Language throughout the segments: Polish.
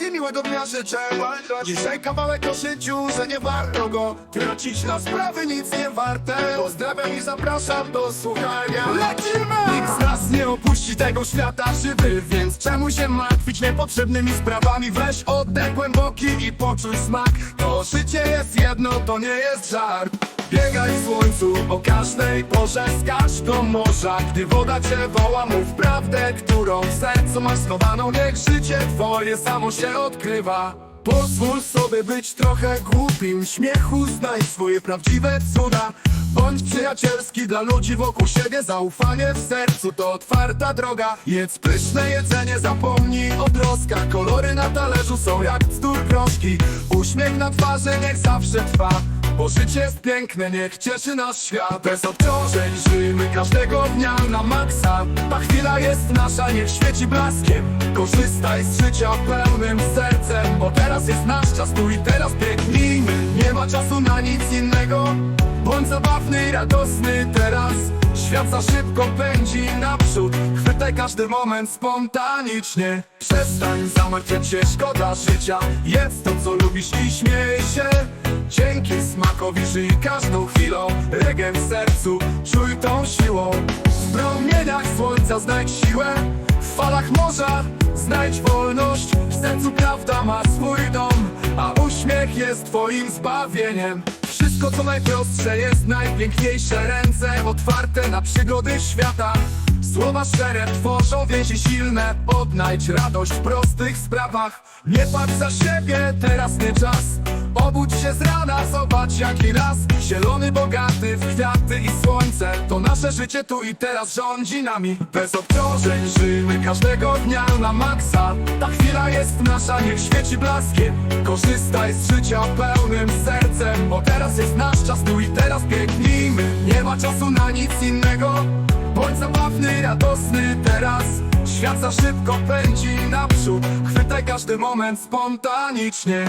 miłego dnia życzę Dzisiaj kawałek o życiu, że nie warto go Tracić. Na sprawy nic nie warte. Pozdrawiam i zapraszam do słuchania. Lecimy! Nikt z nas nie opuści tego świata żywy Więc czemu się martwić niepotrzebnymi sprawami? Weź oddech głęboki i poczuj smak. To życie jest jedno, to nie jest żart Biegaj w słońcu o każdej porze Skacz do morza, gdy woda cię woła Mów prawdę, którą w sercu masz schowaną Niech życie twoje samo się odkrywa. Pozwól sobie być trochę głupim. Śmiechu znaj swoje prawdziwe cuda. Bądź przyjacielski dla ludzi wokół siebie. Zaufanie w sercu to otwarta droga. Jedz pyszne jedzenie, zapomnij o troskach. Kolory na talerzu są jak bzdur krążki. Uśmiech na twarzy niech zawsze trwa bo życie jest piękne, niech cieszy nas świat. Bez obciążeń żyjmy każdego dnia na maksa. Ta chwila jest nasza, niech świeci blaskiem. Korzystaj z życia pełnym sercem Bo teraz jest nasz czas, tu i teraz biegnijmy. Nie ma czasu na nic innego. Bądź zabawny i radosny teraz. Świat za szybko pędzi naprzód. Chwytaj każdy moment spontanicznie. Przestań zamartwiać się, szkoda życia. Jedz to co lubisz i śmiej się Dzięki smakowi żyj każdą chwilą Reggae w sercu, czuj tą siłą. W promieniach słońca znajdź siłę W falach morza znajdź wolność. W sercu prawda ma swój dom A uśmiech jest twoim zbawieniem. Wszystko co najprostsze jest najpiękniejsze Ręce otwarte na przygody świata. Słowa szczere tworzą więzi silne Odnajdź radość w prostych sprawach. Nie patrz za siebie, teraz nie czas Obudź się z rana, zobacz jaki las. Zielony, bogaty w kwiaty i słońce. To nasze życie tu i teraz rządzi nami. Bez obciążeń żyjmy każdego dnia na maksa. Ta chwila jest nasza, niech świeci blaskiem. Korzystaj z życia pełnym sercem Bo teraz jest nasz czas, tu i teraz biegnijmy. Nie ma czasu na nic innego. Bądź zabawny, radosny teraz. Świat za szybko pędzi naprzód. Chwytaj każdy moment spontanicznie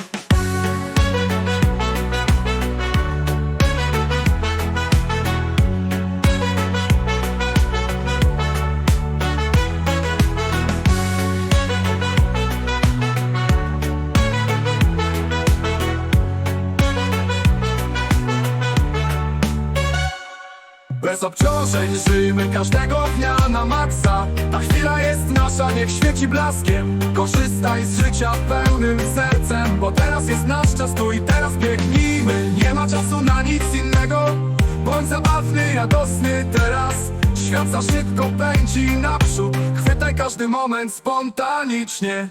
Bez obciążeń. Żyjmy każdego dnia na maksa. Ta chwila jest nasza, niech świeci blaskiem. Korzystaj z życia pełnym sercem Bo teraz jest nasz czas, tu i teraz biegnijmy. Nie ma czasu na nic innego. Bądź zabawny, radosny teraz. Świat za szybko pędzi naprzód. Chwytaj każdy moment spontanicznie